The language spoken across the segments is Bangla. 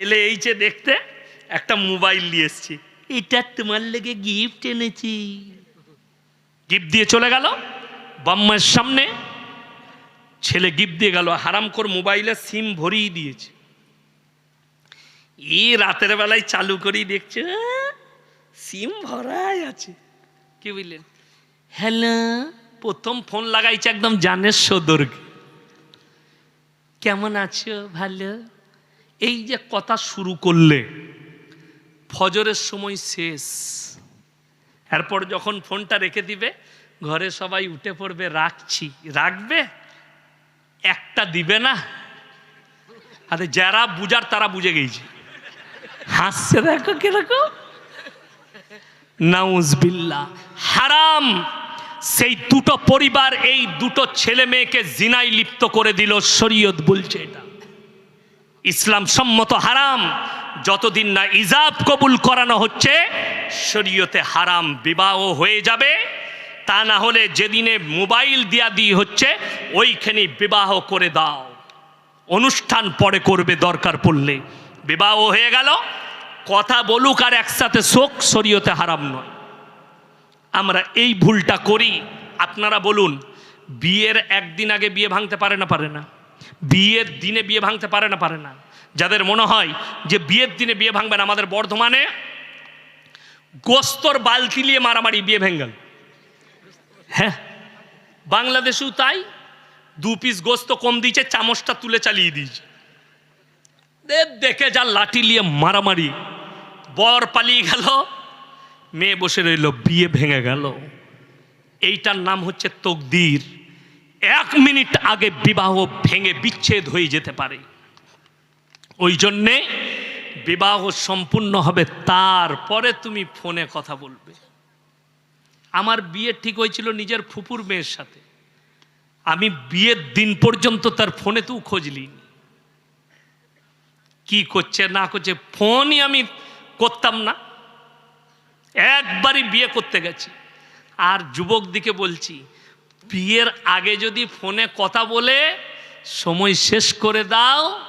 এলে এই যে দেখতে একটা মোবাইল নিয়ে এসছি। এটা তোমার লেগে গিফট এনেছি। গিফট দিয়ে চলে গেল বাম্মার সামনে ছেলে গিফট দিয়ে গেল হারাম কর মোবাইলে সিম ভরিয়ে দিয়েছে। ই রাতের বেলায় চালু করেই দেখছে? সিম ভরাই আছে। কি বুঝলেন হ্যালো প্রথম ফোন লাগাইছে একদম জানের সদর্গে। কেমন আছো? ভালো? এই যে কথা শুরু করলে, ফজরের সময় শেষ। এরপর যখন ফোনটা রেখে দিবে, ঘরে সবাই উঠে পড়বে, রাখছি। রাখবে? একটা দিবে না। আরে যারা বুঝার তারা বুঝে গেছে। হাসছে দেখো কীরকম। নাউজবিল্লা হারাম। সেই দুটো পরিবার এই দুটো ছেলে মেয়েকে জিনাই লিপ্ত করে দিল, শরীয়ত বলছে এটা। ইসলাম সম্মত হারাম, যতদিন না ইজাব কবুল করানো হচ্ছে, শরীয়তে হারাম বিবাহ হয়ে যাবে। তা না হলে যেদিনে মোবাইল দিয়া দিয়ে হচ্ছে ওইখানে বিবাহ করে দাও। অনুষ্ঠান পরে করবে দরকার পড়লে। বিবাহ হয়ে গেল, কথা বলুক আর একসাথে শোক, শরীয়তে হারাম নয়। আমরা এই ভুলটা করি। আপনারা বলুন, বিয়ের একদিন আগে বিয়ে ভাঙতে পারে না পারে না? বিয়ের দিনে বিয়ে ভাঙতে পারে না পারে না। যাদের মনে হয় যে বিয়ের দিনে বিয়ে ভাঙবে না, আমাদের বর্ধমানে গোস্তর বালতি নিয়ে মারামারি বিয়ে ভেঙ্গল হ্যাঁ বাংলাদেশেও তাই, দু পিস গোস্ত কম দিয়েছে, চামচটা তুলে চালিয়ে দিয়েছে। দেখে যা লাঠি নিয়ে মারামারি। বর পালিয়ে গেল, মেয়ে বসে রইল, বিয়ে ভেঙে গেল। এইটার নাম হচ্ছে তকদির। এক মিনিট আগে বিবাহ ভেঙে বিচ্ছেদ হয়ে যেতে পারে। ওই জন্যে বিবাহ সম্পূর্ণ হবে তারপরে তুমি ফোনে কথা বলবে। আমার বিয়ে ঠিক হয়েছিল নিজের ফুপুর মেয়ের সাথে। আমি বিয়ের দিন পর্যন্ত তার ফোনে তো খোঁজ খোঁজলি কি করছে, না করছে, ফোনই আমি করতাম না। একবারই বিয়ে করতে গেছি। আর যুবক দিকে বলছি বিয়ের আগে যদি ফোনে কথা বলে, সময় শেষ করে দাও,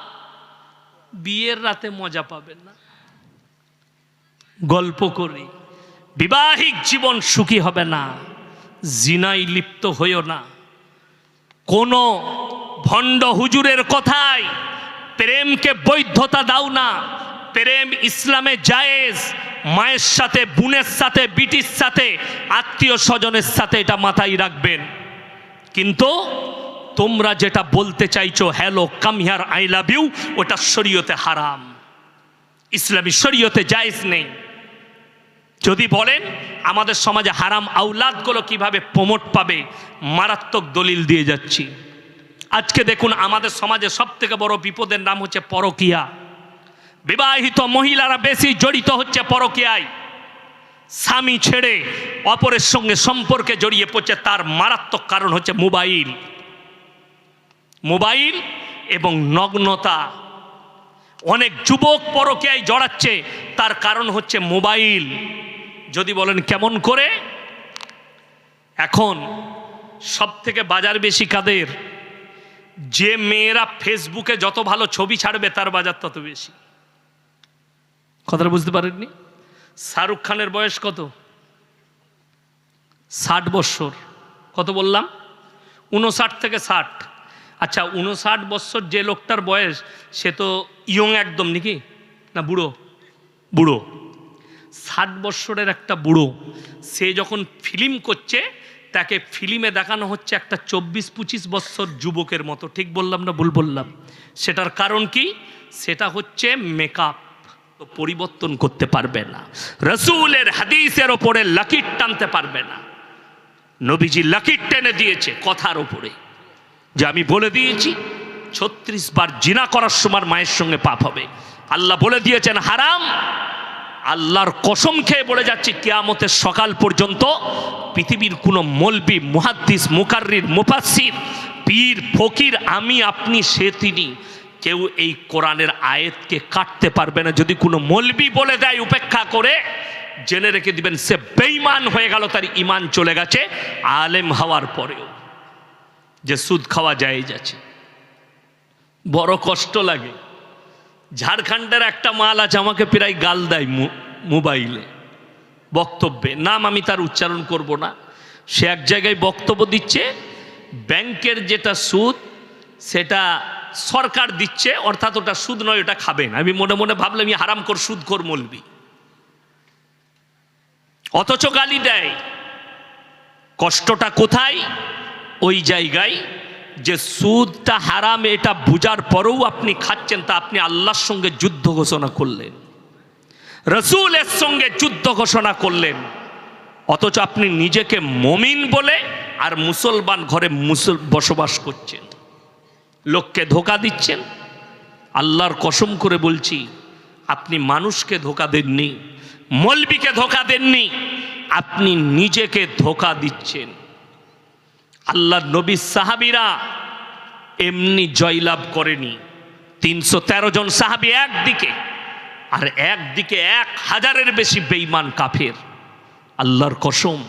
বিয়ের রাতে মজা পাবেন না। গল্প করি, বিবাহিক জীবন সুখী হবে না, জিনাই লিপ্ত হইও না। কোনো ভণ্ড হুজুরের কথায় প্রেমকে বৈধতা দাও না প্রেম ইসলামে জায়েজ, মায়ের সাথে, বোনের সাথে, বিটির সাথে, আত্মীয় স্বজনের সাথে এটা মাথায় রাখবেন। কিন্তু তোমরা যেটা বলতে চাইছো, hello, come here, I love you ওটা শরীয়তে হারাম। ইসলামী শরীয়তে জায়েজ নেই। যদি বলেন, আমাদের সমাজে হারাম আউলাদগুলো কীভাবে প্রমোট পাবে? মারাত্মক দলিল দিয়ে যাচ্ছি। আজকে দেখুন, আমাদের সমাজে সব থেকে বড় বিপদের নাম হচ্ছে পরকিয়া। বিবাহিত মহিলারা বেশি জড়িত হচ্ছে পরকিয়ায়। স্বামী ছেড়ে অপরের সঙ্গে সম্পর্কে জড়িয়ে পড়ছে, তার মারাত্মক কারণ হচ্ছে মোবাইল। মোবাইল এবং নগ্নতা। অনেক যুবক পরকীয়ায় জড়াচ্ছে, তার কারণ হচ্ছে মোবাইল। যদি বলেন কেমন করে? এখন সব থেকে বাজার বেশি কাদের? যে মেয়েরা ফেসবুকে যত ভালো ছবি ছাড়বে, তার বাজার তত বেশি। কথাটা বুঝতে পারেননি? শাহরুখ খানের বয়স কত? ষাট বৎসর কত বললাম? উনষাট থেকে ষাট। আচ্ছা উনষাট বৎসর যে লোকটার বয়স, সে তো ইয়ং একদম নাকি? না, বুড়ো? বুড়ো। ষাট বৎসরের একটা বুড়ো, সে যখন ফিল্ম করছে, তাকে ফিল্মে দেখানো হচ্ছে একটা চব্বিশ পঁচিশ বৎসর যুবকের মতো। ঠিক বললাম না ভুল বললাম? সেটার কারণ কি? সেটা হচ্ছে মেকআপ পরিবর্তন করতে পারবে না। রসুলের হাদিসের ওপরে লাকিট টানতে পারবে না। নবীজি লাকিট টেনে দিয়েছে কথার ওপরে। যে আমি বলে দিয়েছি, ছত্রিশ বার জিনা করার সময় মায়ের সঙ্গে পাপ হবে। আল্লাহ বলে দিয়েছেন, হারাম। আল্লাহর কসম খেয়ে বলে যাচ্ছি, কেয়ামতের সকাল পর্যন্ত পৃথিবীর কোনো মলবি, মুহাদ্দিস, মুকাররির মুফাসির পীর, ফকির, আমি, আপনি, সে, তিনি কেউ এই কোরআনের আয়াতকে কাটতে পারবে না। যদি কোনো মলবি বলে দেয় উপেক্ষা করে, জেনে রেখে দিবেন, সে বেইমান হয়ে গেল, তার ইমান চলে গেছে, আলেম হওয়ার পরেও। যে সুদ খাওয়া যায় যাচ্ছে বড় কষ্ট লাগে। ঝাড়খণ্ডের একটা মাল আছে, আমাকে প্রায় গাল দেয় মোবাইলে, বক্তব্যে। নাম আমি তার উচ্চারণ করব না। সে এক জায়গায় বক্তব্য দিচ্ছে, ব্যাংকের যেটা সুদ, সেটা সরকার দিচ্ছে, অর্থাৎ ওটা সুদ নয়, ওটা খাবেন আমি মনে মনে ভাবলাম আমি হারাম কর, সুদ কর মলবি অথচ গালি দেয়। কষ্টটা কোথায়? ওই জায়গায় যে সুদটা হারাম, এটা বুঝার পরেও আপনি খাচ্ছেন, তা আপনি আল্লাহর সঙ্গে যুদ্ধ ঘোষণা করলেন। রসুলের সঙ্গে যুদ্ধ ঘোষণা করলেন। অথচ আপনি নিজেকে মমিন বলে আর মুসলমান ঘরে মুসল, বসবাস করছেন। লোককে ধোকা দিচ্ছেন? আল্লাহর কসম করে বলছি, আপনি মানুষকে ধোকা দেননি, মলবিকে ধোকা দেননি, আপনি নিজেকে ধোকা দিচ্ছেন। আল্লাহ নবী সাহাবিরা এমনি জয়লাভ করেনি। তিনশো তেরো জন সাহাবি একদিকে, আর একদিকে এক হাজারের বেশি বেইমান কাফের। আল্লাহর কসম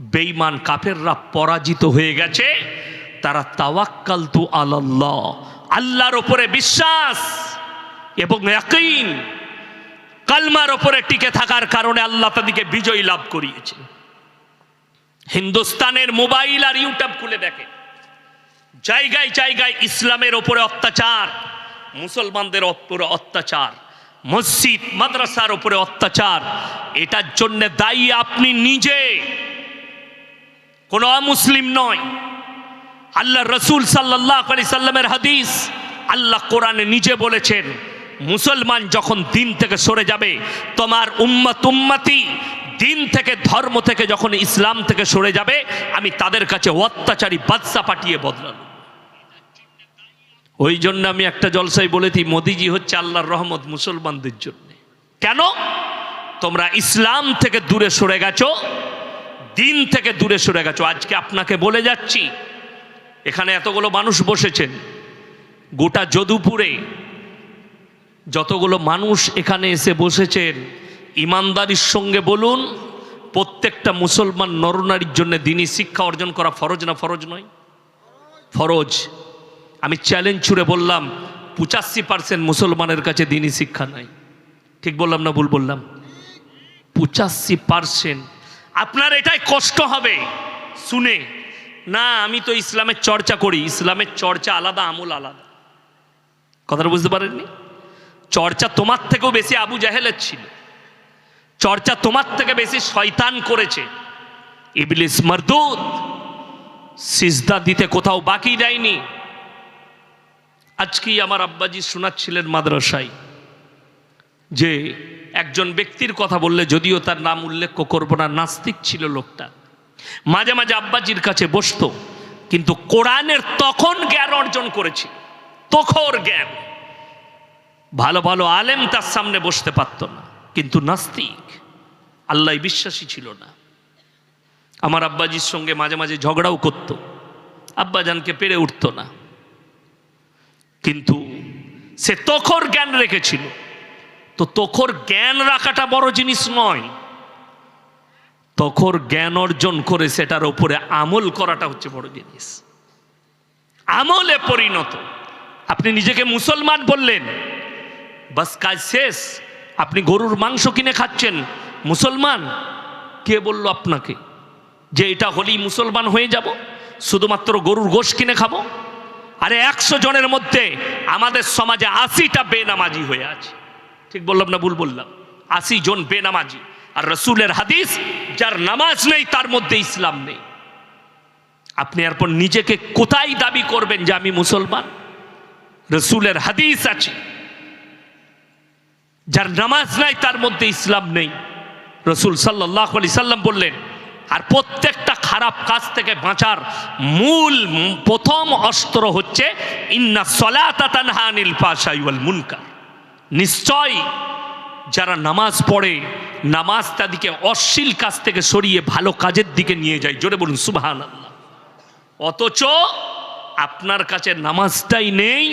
বেইমান কাফেররা পরাজিত হয়ে গেছে। তারা তাওয়াক্কাল তু আল্লাহ আল্লাহর ওপরে বিশ্বাস এবং একইন কালমার ওপরে টিকে থাকার কারণে আল্লাহ তাদেরকে বিজয় লাভ করিয়েছেন হিন্দুস্তানের মোবাইল আর ইউটিউব খুলে দেখে। জায়গায় জায়গায় ইসলামের ওপরে অত্যাচার, মুসলমানদের ওপরে অত্যাচার, মসজিদ, মাদ্রাসার ওপরে অত্যাচার, এটার জন্য দায়ী আপনি নিজে। কোনো অমুসলিম নয়। আল্লাহ রসুল সাল্লাহ আলি সাল্লামের হাদিস, আল্লাহ কোরআনে নিজে বলেছেন, মুসলমান যখন দিন থেকে সরে যাবে, তোমার উম্মত উম্মতি দিন থেকে, ধর্ম থেকে যখন ইসলাম থেকে সরে যাবে, আমি তাদের কাছে অত্যাচারী বাদশা পাঠিয়ে বদলালো ওই জন্য আমি একটা জলসায় বলেছি মোদিজি হচ্ছে আল্লাহর রহমত মুসলমানদের জন্য। কেন? তোমরা ইসলাম থেকে দূরে সরে গেছো, দিন থেকে দূরে সরে গেছো। আজকে আপনাকে বলে যাচ্ছি এখানে এতগুলো মানুষ বসেছেন। গোটা যদুপুরে যতগুলো মানুষ এখানে এসে বসেছেন, ইমানদারির সঙ্গে বলুন, প্রত্যেকটা মুসলমান নরনারীর জন্য দিনই শিক্ষা অর্জন করা ফরজ না ফরজ নয়? ফরজ। আমি চ্যালেঞ্জ ছুড়ে বললাম, পঁচাশি পার্সেন্ট মুসলমানের কাছে দিনই শিক্ষা নাই। ঠিক বললাম না ভুল বললাম? পঁচাশি পার্সেন্ট আপনার এটাই কষ্ট হবে। শুনে। না, আমি তো ইসলামের চর্চা করি। ইসলামের চর্চা আলাদা, আমল আলাদা। কথাটা বুঝতে পারেননি? চর্চা তোমার থেকেও বেশি আবু জাহেলের ছিল। চর্চা তোমার থেকে বেশি শয়তান করেছে। ইবলিস মরদুদ সিজদা দিতে কোথাও বাকি দেয়নি। আজকেই আমার আব্বাজি শোনাচ্ছিলেন মাদ্রাসায় যে একজন ব্যক্তির কথা বললে যদিও তার নাম উল্লেখ করব না, নাস্তিক ছিল লোকটা। মাঝে মাঝে আব্বাজির কাছে বসতো, কিন্তু কোরআনের তখন জ্ঞান অর্জন করেছে, তখর জ্ঞান। ভালো ভালো আলেম তার সামনে বসতে পারত না, কিন্তু নাস্তিক, আল্লাহ বিশ্বাসী ছিল না। আমার আব্বাজির সঙ্গে মাঝে মাঝে ঝগড়াও করত, আব্বাজানকে পেরে উঠত না। কিন্তু সে তখর জ্ঞান রেখেছিল। তো তখর জ্ঞান রাখাটা বড় জিনিস নয় তখর জ্ঞান অর্জন করে সেটার উপরে আমল করাটা হচ্ছে বড় জিনিস। আমলে পরিণত। আপনি নিজেকে মুসলমান বললেন, বাস কাজ শেষ, আপনি গরুর মাংস কিনে খাচ্ছেন, মুসলমান? কে বলল আপনাকে যে এটা হলেই মুসলমান হয়ে যাব? শুধুমাত্র গরুর গোশ কিনে খাব? আরে একশো জনের মধ্যে আমাদের সমাজে আশিটা বেনামাজি হয়ে আছে। ঠিক বললাম না ভুল বললাম? আশি জন বেনামাজি। আর রসুলের হাদিস, যার নামাজ নেই, তার মধ্যে ইসলাম নেই। আপনি এরপর নিজেকে কোথায় দাবি করবেন যে আমি মুসলমান? রসুলের হাদিস আছে। যার নামাজ নাই, তার মধ্যে ইসলাম নেই। রসুল সাল্লাহ আলি সাল্লাম বললেন, আর প্রত্যেকটা খারাপ কাজ থেকে বাঁচার মূল, প্রথম অস্ত্র হচ্ছে, ইন্না সলাতানহানিল পাশাইওয়াল মুনকার। নিশ্চয় যারা নামাজ পড়ে নামাজ তাদেরকে অশ্লীল কাজ থেকে সরিয়ে ভালো কাজের দিকে নিয়ে যায়। জোরে বলুন সুবাহান অথচ আপনার কাছে নামাজটাই নেই,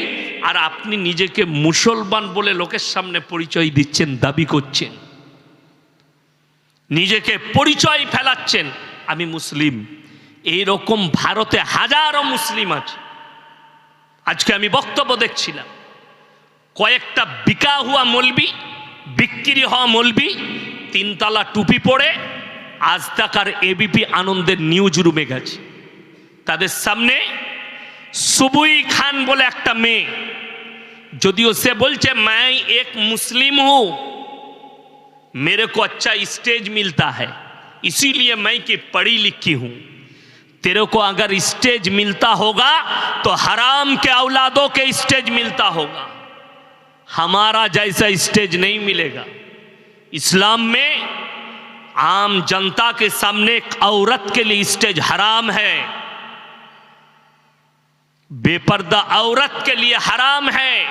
আর আপনি নিজেকে মুসলমান বলে লোকের সামনে পরিচয় দিচ্ছেন, দাবি করছেন। নিজেকে পরিচয় ফেলাচ্ছেন, আমি মুসলিম। এই রকম ভারতে হাজারো মুসলিম আছে। আজকে আমি বক্তব্য দেখছিলাম। কয়েকটা বিকা হুয়া মলবি, বিক্রি হওয়া মলবি তিনতলা টুপি পরে আজ তাকার এবিপি আনন্দের নিউজ রুমে গেছে তাদের সামনে সুবুই খান বলে একটা মেয়ে যদিও সে বলছে मैं एक मुस्लिम हूं मेरे को अच्छा स्टेज मिलता है इसीलिए मैं कि पढ़ी लिखी हूं तेरे को अगर स्टेज मिलता होगा तो हराम के औलादों के स्टेज मिलता होगा हमारा जैसा स्टेज नहीं मिलेगा इस्लाम में आम जनता के सामने एक औरत के लिए स्टेज हराम है। बेपर्दा औरत के लिए हराम है।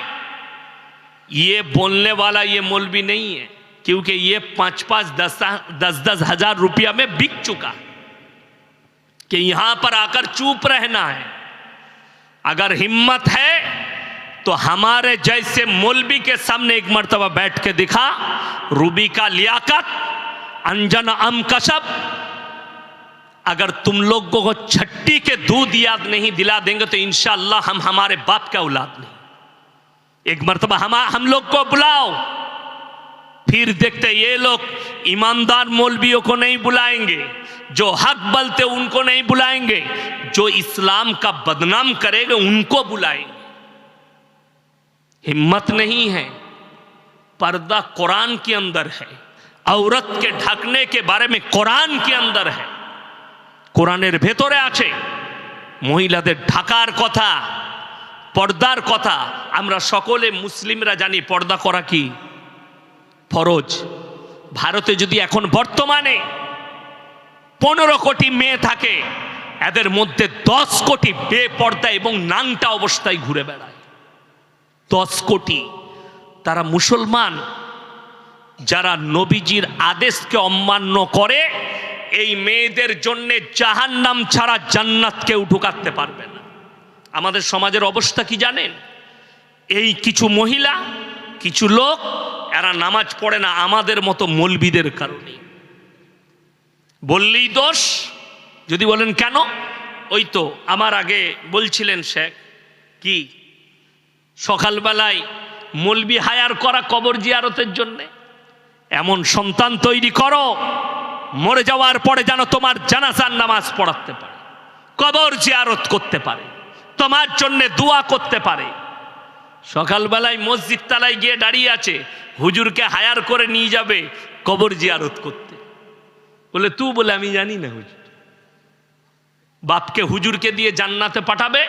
ये बोलने वाला ये मौलवी नहीं है, क्योंकि ये पाँच पाँच दस दस दस हज़ार रुपया में बिक चुका। कि यहाँ पर आकर चुप रहना है। अगर हिम्मत है तो हमारे जैसे मौलवी के सामने एक मरतबा बैठ के दिखा, रूबी का लियाकत, अंजन अम कसब अगर तुम लोगों को छट्टी के दूध याद नहीं दिला देंगे तो इंशाल्लाह हम हमारे बाप का औलाद नहीं। एक मरतबा हम हम लोग को बुलाओ। फिर देखते ये लोग ईमानदार मौलवियों को नहीं बुलाएँगे, जो हक बलते उनको नहीं बुलाएँगे, जो इस्लाम का बदनाम करेंगे उनको बुलाएँगे। हिम्मत नहीं है पर्दा कुरान के अंदर है औरत के ढकने के बारे में कुरान के अंदर है কোরআনের ভেতরে আছে মহিলাদের ঢাকার কথা পর্দার কথা আমরা সকলে মুসলিমরা জানি পর্দা করা কি ফরজ ভারতে যদি এখন বর্তমানে পনেরো কোটি মেয়ে থাকে এদের মধ্যে দশ কোটি বেপর্দা এবং নাংটা অবস্থায় ঘুরে বেড়ায় দশ কোটি। তারা মুসলমান, যারা নবীজির আদেশকে অমান্য করে, এই মেয়েদের জন্য জাহান্নাম ছাড়া জান্নাত কেউ ঢুকাতে পারবে না। আমাদের সমাজের অবস্থা কি জানেন? এই কিছু মহিলা, কিছু লোক, এরা নামাজ পড়ে না আমাদের মতো মলবিদের কারণে। বললেই দোষ, যদি বলেন কেন? ওই তো, আমার আগে বলছিলেন শেখ, কি? সকালবেলায় মলবি হায়ার করা কবর জিয়ারতের জন্যে। এমন সন্তান তৈরি করো, মরে যাওয়ার পরে যেন তোমার জানাজার নামাজ পড়াতে পারে, কবর জিয়ারত করতে পারে, তোমার জন্য দোয়া করতে পারে। সকালবেলায় মসজিদ তালায় গিয়ে দাঁড়িয়ে আছে, হুজুরকে হায়ার করে নিয়ে যাবে কবর জিয়ারত করতে। বলে, তু বলে আমি জানি না হুজুর। বাপকে হুজুরকে দিয়ে জান্নাতে পাঠাবে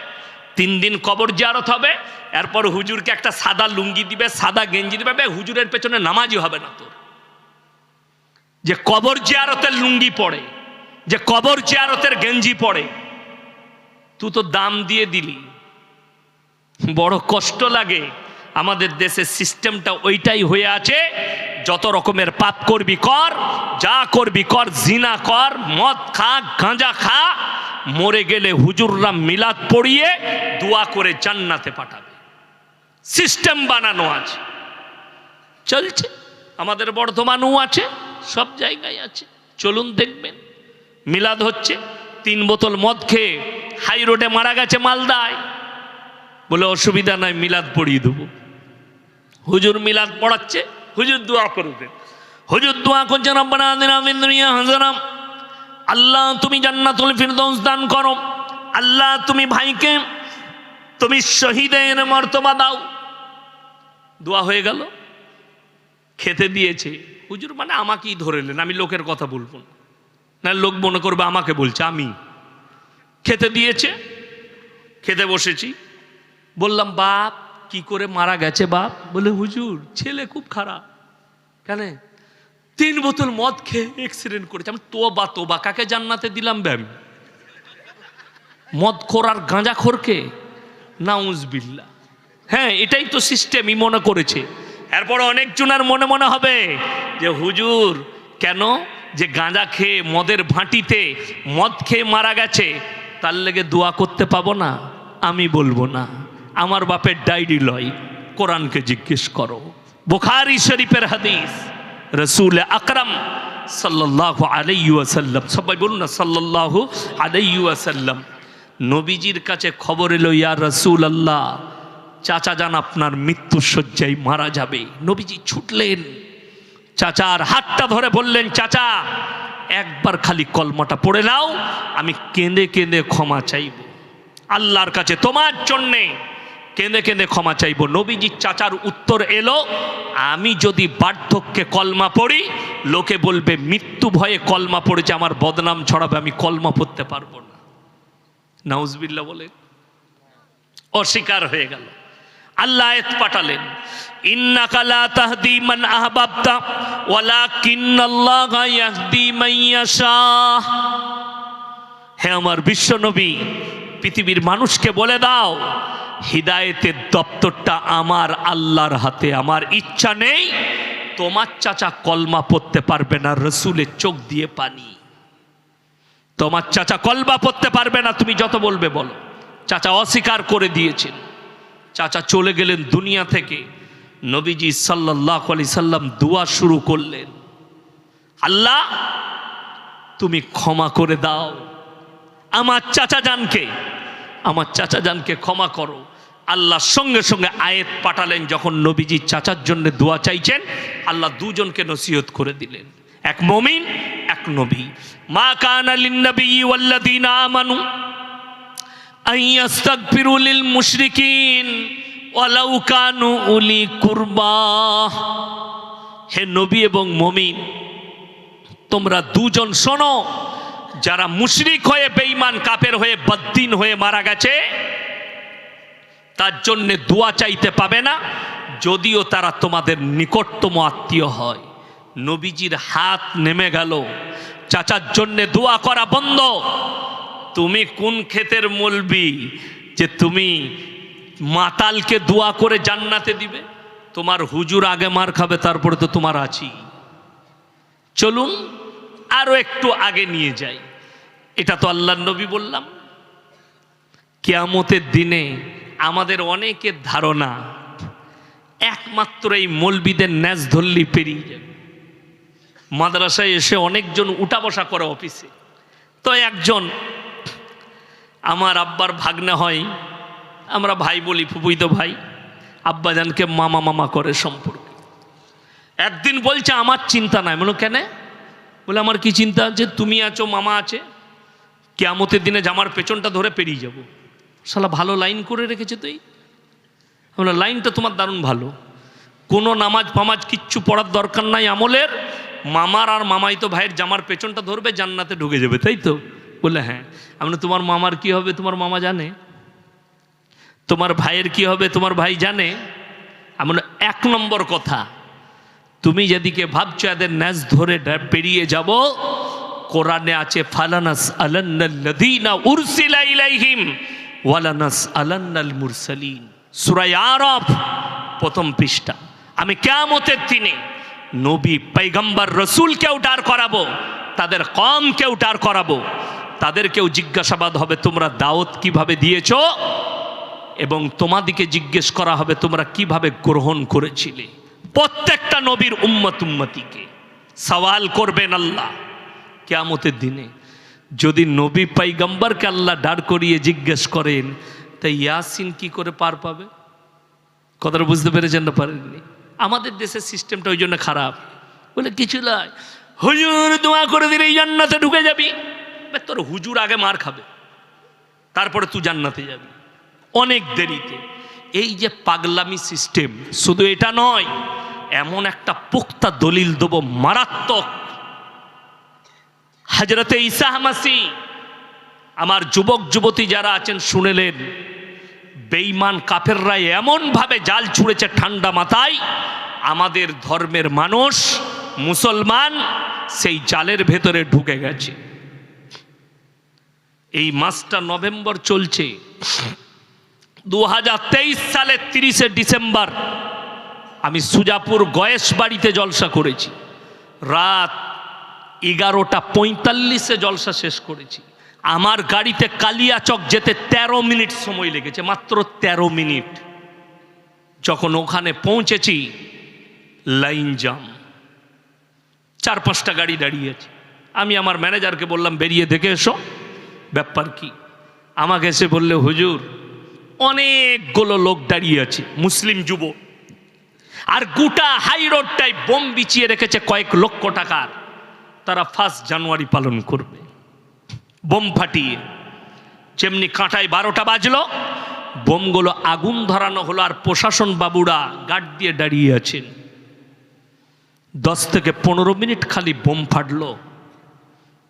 তিন দিন কবর জিয়ারত হবে, এরপর হুজুরকে একটা সাদা লুঙ্গি দিবে, সাদা গেঞ্জি দিবে হুজুরের পেছনে নামাজই হবে না তোর। যে কবর জিয়ারতের লুঙ্গি পড়ে, যে কবর জিয়ারতের গেঞ্জি পড়ে, তুই তো দাম দিয়ে দিলি। বড় কষ্ট লাগে, আমাদের দেশের সিস্টেমটা ওইটাই হয়ে আছে, যত রকমের পাপ করবি কর, যা করবি কর, জিনা কর, মদ খা, গাঁজা খা মরে গেলে হুজুররা মিলাদ পড়িয়ে দোয়া করে জান্নাতে পাঠাবে। সিস্টেম বানানো আছে। চলছে। আমাদের বর্ধমানও আছে, সব জায়গায় আছে। চলুন দেখবেন। মিলাদ হচ্ছে, তিন বোতল মদ খেয়ে হাই রোডে মারা গেছে মালদায়। বলে অসুবিধা নাই, মিলাদ পড়িয়ে দেবো। হুজুর মিলাদ পড়াচ্ছে, হুজুর দোয়া করবেন হুজুর দোয়া করছেন রব্বানা আতিনা ফিদ দুনিয়া হাসানাহ আল্লাহ, তুমি জান্নাতুল ফিরদৌস দান করো। আল্লাহ, তুমি ভাইকে, তুমি শহীদের মর্তবা দাও। দোয়া হয়ে গেল। খেতে দিয়েছে। হুজুর মানে আমাকেই ধরেলেন আমি লোকের কথা বলব না। না, লোক মনে করবে আমাকে বলছে, আমি। খেতে দিয়েছে, খেতে বসেছি। বললাম, বাপ, কি করে মারা গেছে বাপ? বলে, হুজুর, ছেলে খুব খারাপ। কেন? তিন বোতল মদ খেয়ে অ্যাক্সিডেন্ট করেছে। আমি তোবা তোবা, কাকে জান্নাতে দিলাম ব্যাম মদ খোর আর গাঁজা খোরকে নাউজবিল্লা হ্যাঁ এটাই তো সিস্টেমই মনে করেছে। এরপর অনেকজনের মনে মনে হবে যে, হুজুর, কেন যে গাঁজা খেয়ে মদের ভাঁটিতে মদ খেয়ে মারা গেছে, তার লেগে দোয়া করতে পাবো না? আমি বলব না। আমার বাপের ডায়েরি লয়। কোরআনকে জিজ্ঞেস করো। বুখারি শরীফের হাদিস। রসুল আকরম সাল্লাহ আলাইসাল্লাম সবাই বলুন না সাল্লাহ আলাইসাল্লাম নবীজির কাছে খবর এলো, ইয়া রসুল আল্লাহ চাচা যান আপনার মৃত্যু শয্যায় মারা যাবে। নবীজি ছুটলেন। চাচার হাতটা ধরে বললেন, চাচা, একবার খালি কলমাটা পড়ে নাও, আমি কেঁদে কেঁদে ক্ষমা চাইব। আল্লাহর কাছে তোমার জন্যে কেঁদে কেঁদে ক্ষমা চাইব। নবীজির চাচার উত্তর এলো, আমি যদি বার্ধক্যে কলমা পড়ি, লোকে বলবে, মৃত্যু ভয়ে কলমা পড়েছে, আমার বদনাম ছড়াবে, আমি কলমা পড়তে পারব না। নাউজবিল্লা বলে অস্বীকার হয়ে গেল। আল্লাহ পাঠালেন, ইন্নাকা লা তাহদি মান আহবাবতা, ওয়ালাকিন্নাল্লাহা ইয়াহদি মান ইয়াশা হে আমার বিশ্ব নবী, পৃথিবীর মানুষকে বলে দাও হিদায়েতের দপ্তরটা আমার আল্লাহর হাতে। আমার ইচ্ছা নেই তোমার চাচা কলমা পড়তে পারবে না, রসুলের চোখ দিয়ে পানি। তোমার চাচা কলমা পড়তে পারবে না, তুমি যত বলবে বলো। চাচা অস্বীকার করে দিয়েছেন। চাচা চলে গেলেন দুনিয়া থেকে। নবীজি সাল্লাহ আলি সাল্লাম দোয়া শুরু করলেন। আল্লাহ, তুমি ক্ষমা করে দাও। আমার চাচা জানকে আমার চাচা জানকে ক্ষমা করো। আল্লাহ সঙ্গে সঙ্গে আয়েত পাঠালেন, যখন নবীজি চাচার জন্য দোয়া চাইছেন, আল্লাহ দুজনকে নসিহত করে দিলেন। এক মমিন, এক নবী। মা কানা লিন্নবী ওয়াল্লাযীনা আমানু আন ইয়াস্তাগফিরু লিল মুশরিকিন ওয়ালাউ কানু উলি কুরবা। হে নবী এবং মমিন, তোমরা দুজন শোনো যারা মুশরিক হয়ে বেঈমান কাপের হয়ে বদ্দিন হয়ে মারা গেছে, তার জন্যে দোয়া চাইতে পাবে না, যদিও তারা তোমাদের নিকটতম আত্মীয় হয়। নবীজির হাত নেমে গেল। চাচার জন্যে দোয়া করা বন্ধ। তুমি কোন ক্ষেতের মলবি যে তুমি মাতালকে দোয়া করে জান্নাতে দিবে? তোমার হুজুর আগে মার খাবে, তারপরে তো তোমার আছি। চলুন আরও একটু আগে নিয়ে যাই। এটা তো আল্লাহ নবী বললাম। কেয়ামতের দিনে আমাদের অনেকের ধারণা একমাত্র এই মলবিদের ন্যাস ধরলি পেরিয়ে যাবে। মাদ্রাসায় এসে অনেকজন উঠা বসা করে অফিসে। তো একজন, আমার আব্বার ভাগ্নে হয়, আমরা ভাই বলি ফুপুই তো ভাই আব্বাজানকে মামা মামা করে সম্পর্কে। একদিন বলছে, আমার চিন্তা নাই। বলো কেন? বলে, আমার কি চিন্তা যে তুমি আছো, মামা আছে? কেয়ামতের দিনে জামার পেছনটা ধরে পেরিয়ে যাব। শালা, ভালো লাইন করে রেখেছে তুই বলে লাইনটা তোমার দারুণ ভালো। কোনো নামাজ ফামাজ কিচ্ছু পড়ার দরকার নাই আমলের। মামার আর মামাই তো ভাইয়ের জামার পেছনটা ধরবে, জান্নাতে ঢুকে যাবে, তাই তো? বলে হ্যাঁ। আমি তোমার মামার কি হবে? তোমার মামা জানে? তোমার ভাইয়ের কি হবে? তোমার ভাই জানে? আমি এক নম্বর কথা তুমি যেদিকে ভাবছ এদের ন্যাস ধরে পেরিয়ে যাব, কোরআনে আছে, ফালানাস আলান্নাল্লাযীনা উরসিলা ইলাইহিম, ওয়ালানাস আলান্নাল মুরসালিন। সূরা আরাফ, প্রথম পৃষ্ঠা। আমি কিয়ামতের দিনে নবী, পয়গম্বর রসুলকেও ডার করাবো, তাদের কমকেও ডার করাবো, তাদেরকেও জিজ্ঞাসাবাদ হবে, তোমরা দাওয়াত কীভাবে দিয়েছ? এবং তোমাদিকে জিজ্ঞেস করা হবে, তোমরা কীভাবে গ্রহণ করেছিলে? প্রত্যেকটা নবীর উম্মত উম্মতিকে। সওয়াল করবেন আল্লাহ। কেয়ামতের দিনে যদি নবী পাইগম্বরকে আল্লাহ দাঁড় করিয়ে জিজ্ঞেস করেন, তা ইয়াসিন কি করে পার পাবে? কথাটা বুঝতে পেরেছেন না পারেননি? আমাদের দেশের সিস্টেমটা ওই জন্য খারাপ। বলে, কিছু নয়। হুজুর, দোয়া করে দিলে জান্নাতে ঢুকে যাবি। তোর হুজুর আগে মার খাবে। তারপরে তুই জান্নাতে যাবি। অনেক দেরিতে। এই যে পাগলামি সিস্টেম, শুধু এটা নয় এমন একটা পোক্তা দলিল দেব মারাত্মক। হাজরতে ঈসা হামাসি আমার যুবক যুবতী যারা আছেন শুনেলেন, বেঈমান কাফেররা এমনভাবে জাল ছুঁড়েছে ঠান্ডা মাথায়, আমাদের ধর্মের মানুষ, মুসলমান, সেই জালের ভেতরে ঢুকে গেছে। এই মাসটা নভেম্বর চলছে। দু সালের তিরিশে ডিসেম্বর আমি সুজাপুর গয়েশ বাড়িতে জলসা করেছি। রাত এগারোটা পঁয়তাল্লিশে জলসা শেষ করেছি। আমার গাড়িতে কালিয়াচক যেতে ১৩ মিনিট সময় লেগেছে, মাত্র ১৩ মিনিট। যখন ওখানে পৌঁছেছি, লাইন জাম। চার পাঁচটা গাড়ি দাঁড়িয়ে আছে। আমি আমার ম্যানেজারকে বললাম, বেরিয়ে দেখে এসো। ব্যাপার কি? আমাকে এসে বললে, হুজুর, অনেকগুলো লোক দাঁড়িয়ে আছে, মুসলিম যুব আর গোটা হাই রোডটাই বোম বিছিয়ে রেখেছে কয়েক লক্ষ টাকার। তারা ফার্স্ট জানুয়ারি পালন করবে। বোম ফাটিয়ে। যেমনি কাঁটায় বারোটা বাজলো, বোমগুলো আগুন ধরানো হলো আর প্রশাসন বাবুরা গার্ড দিয়ে দাঁড়িয়ে আছেন। দশ থেকে পনেরো মিনিট খালি বোম ফাটলো,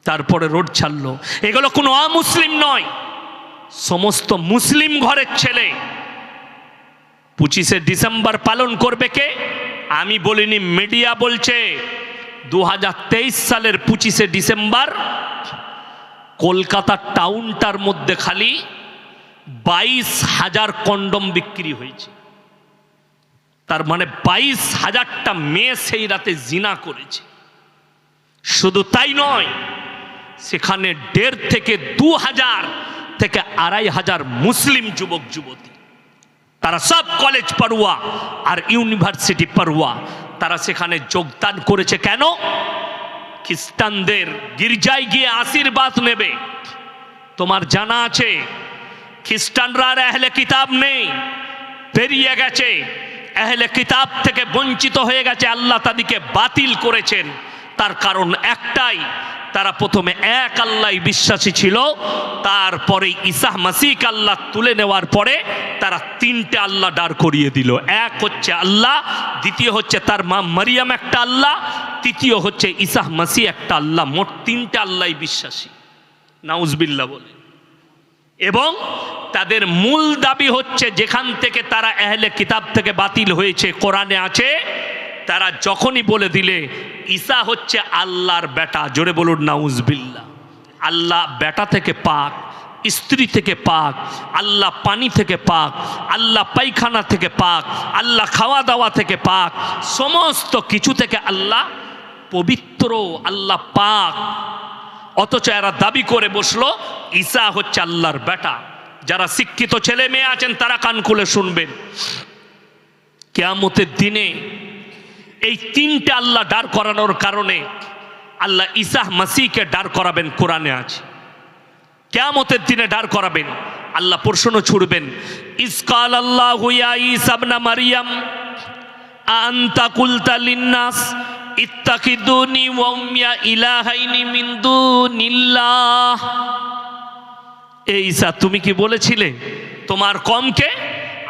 তারপরে রোড ছাড়লো। এগুলো কোনো অমুসলিম নয়, সমস্ত মুসলিম ঘরের ছেলে। পঁচিশে ডিসেম্বর পালন করবে কে? আমি বলিনি মিডিয়া বলছে। দু হাজার তেইশ সালের পঁচিশে ডিসেম্বর, কলকাতা টাউনটার মধ্যে খালি বাইশ হাজার কন্ডম বিক্রি হয়েছে। তার মানে বাইশ হাজারটা মেয়ে সেই রাতে জিনা করেছে। শুধু তাই নয়, সেখানে দেড় থেকে দু হাজার থেকে আড়াই হাজার মুসলিম যুবক, যুবতী। তারা সব কলেজ পড়ুয়া আর ইউনিভার্সিটি পড়ুয়া। তারা সেখানে যোগদান করেছে কেন? খ্রিস্টানদের গির্জায় গিয়ে আশীর্বাদ নেবে। তোমার জানা আছে, খ্রিস্টানরা আর আহলে কিতাব নেই। পেরিয়ে গেছে, আহলে কিতাব থেকে বঞ্চিত হয়ে গেছে। আল্লাহ তাদেরকে বাতিল করেছেন। তার কারণ একটাই তারা প্রথমে এক আল্লাহ বিশ্বাসী ছিল, তারপরে ইসাহ মাসিক আল্লাহ তুলে নেওয়ার পরে তারা তিনটে আল্লাহ দাঁড় করিয়ে দিল। এক হচ্ছে আল্লাহ, দ্বিতীয় হচ্ছে তার মা মারিয়াম একটা আল্লাহ, তৃতীয় হচ্ছে ইসাহ মাসি একটা আল্লাহ। মোট তিনটে আল্লাহ বিশ্বাসী। নাউজবিল্লা বলে। এবং তাদের মূল দাবি হচ্ছে যেখান থেকে তারা এহলে কিতাব থেকে বাতিল হয়েছে, কোরআনে আছে তারা যখনই বলে দিলে, ঈসা হচ্ছে আল্লাহর বেটা, জোরে বলুন নাউজবিল্লা আল্লাহ বেটা থেকে পাক, স্ত্রী থেকে পাক, আল্লাহ পানি থেকে পাক, আল্লাহ পায়খানা থেকে পাক, আল্লাহ খাওয়া দাওয়া থেকে পাক, সমস্ত কিছু থেকে আল্লাহ পবিত্র, আল্লাহ পাক। অথচ এরা দাবি করে বসল, ঈসা হচ্ছে আল্লাহর বেটা। যারা শিক্ষিত ছেলে মেয়ে আছেন, তারা কান খুলে শুনবেন। কেয়ামতের দিনে এই তিনটে আল্লাহ দাঁড় করানোর কারণে আল্লাহ ইসাহ মাসিকে দাঁড় করাবেন কোরআনে আছে কেয়ামতের দিনে দাঁড় করাবেন, আল্লাহ প্রশ্ন ছুড়বেন ইসকাল আল্লাহ হুইয়া ইসাবনা মারিয়াম আন্তা কুলতা লিন্নাস তুমি কি বলেছিলে, তোমার কমকে?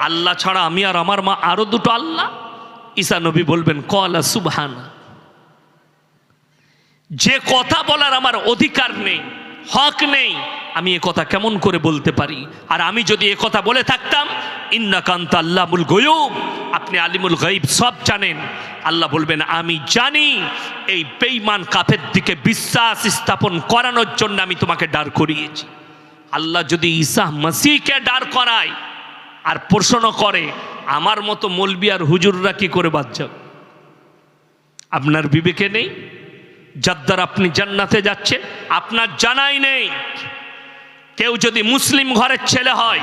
আল্লাহ ছাড়া আমি আর আমার মা আরও দুটো আল্লাহ? ঈসা নবী বলবেন, কলা সুবহানা। যে কথা বলার আমার অধিকার নেই, হক নেই, আমি এ কথা কেমন করে বলতে পারি? আর আমি যদি এ কথা বলে থাকতাম ইন্না কান্ত আল্লামুল গয়ুব। আপনি আলিমুল গাইব সব জানেন। আল্লাহ বলবেন, আমি জানি এই বেইমান কাফের দিকে বিশ্বাস স্থাপন করানোর জন্য আমি তোমাকে ডার করিয়েছি। আল্লাহ যদি ঈসা মাসিকে ডার করায় আর প্রশ্ন করে আমার মতো মলবি আর হুজুররা কি করে বাদ যাবে? আপনার বিবেকে নেই? যার দ্বারা আপনি জান্নাতে যাচ্ছেন, আপনার জানাই নেই। কেউ যদি মুসলিম ঘরের ছেলে হয়,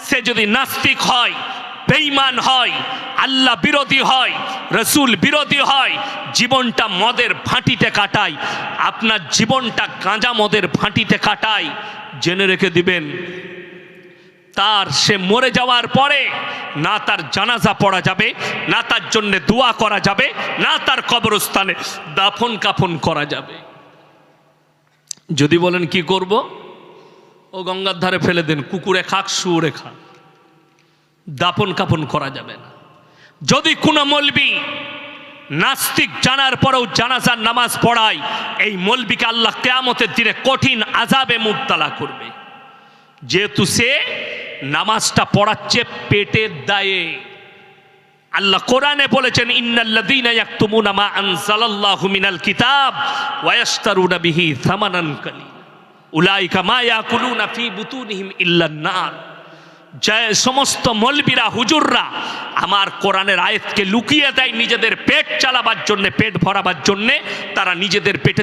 সে যদি নাস্তিক হয়, বেঈমান হয়, আল্লাহ বিরোধী হয়, রসুল বিরোধী হয়, জীবনটা মদের ভাঁটিতে কাটায়, আপনার জীবনটা গাঁজা মদের ভাঁটিতে কাটায়, জেনে রেখে দিবেন তার সে মরে যাওয়ার পরে না তার জানাজা পড়া যাবে, না তার জন্য দোয়া করা যাবে, না তার কবরস্থানে দাফন কাফন করা যাবে। যদি বলেন কি করব? ও গঙ্গার ধারে ফেলে দেন, কুকুরে খাক, শুয়োরে খাক। দাপন কাপন করা যাবে না। যদি কোনো মলবি নাস্তিক জানার পরেও জানাজার নামাজ পড়ায়, এই মলবিকে আল্লাহ কেয়ামতের দিনে কঠিন আজাবে মুক্তালা করবে। যেহেতু সে নামাজটা পড়াচ্ছে পেটের দায়ে। আল্লাহ কোরআনে বলেছেন, ইন্নাল্লাযীনা মিনাল কিতাব ফি সমস্ত মলবিরা, হুজুররা আমার কোরআনের আয়াতকে লুকিয়ে দেয় নিজেদের পেট চালাবার জন্যে, পেট ভরাবার জন্যে, তারা নিজেদের পেটে